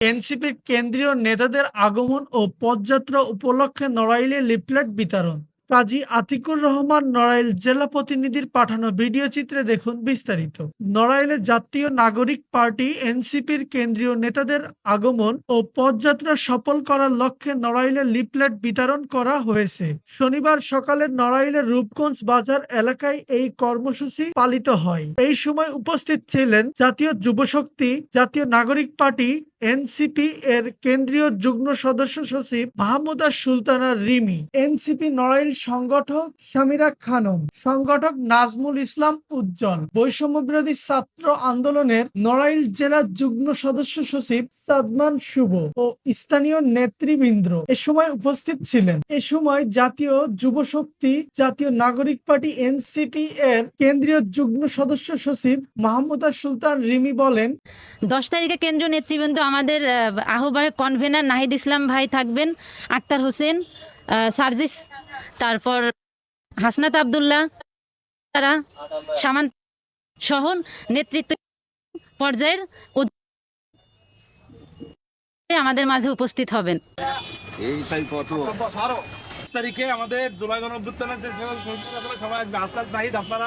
এনসিপির কেন্দ্রীয় নেতাদের আগমন ও পদযাত্রা উপলক্ষে নড়াইলে লিফলেট বিতরণ। কাজী আতিকুর রহমান নড়াইল জেলা প্রতিনিধির পাঠানো ভিডিও চিত্রে দেখুন বিস্তারিত। নড়াইলে জাতীয় নাগরিক পার্টি এনসিপির কেন্দ্রীয় নেতাদের আগমন ও পদযাত্রা সফল করার লক্ষ্যে নড়াইলে লিফলেট বিতরণ করা হয়েছে। শনিবার সকালে নড়াইলের রূপগঞ্জ বাজার এলাকায় এই কর্মসূচি পালিত হয়। এই সময় উপস্থিত ছিলেন জাতীয় যুবশক্তি, জাতীয় নাগরিক পার্টি এনসিপি এর কেন্দ্রীয় যুগ্ম সদস্য সচিব মাহমুদা সুলতানা রিমি, এনসিপি নড়াইল সংগঠক সামিরা খানম, সংগঠক নাজমুল ইসলাম উজ্জ্বল বৈষম্য বিরোধী ছাত্র আন্দোলনের নড়াইল জেলা যুগ্ম সদস্য সচিব সাদমান শুভ ও স্থানীয় নেতৃবৃন্দ এ সময় উপস্থিত ছিলেন। এ সময় জাতীয় যুবশক্তি জাতীয় নাগরিক পার্টি এনসিপি এর কেন্দ্রীয় যুগ্ম সদস্য সচিব মাহমুদা সুলতান রিমি বলেন, দশ তারিখে কেন্দ্রীয় নেতৃবৃন্দ আমাদের আহ, আহ্বায়ক কনভেনার নাহিদ ইসলাম ভাই থাকবেন আক্তার হোসেন সার্জিস তারপর হাসনাত আবদুল্লাহ তারা সামান সহ নেতৃত্ব পর্যায়ের আমাদের মাঝে উপস্থিত হবেন। তারিখে আমাদের জুলাই গণ অভ্যুত্থানের সবাই আসবে। আস্তে আপনারা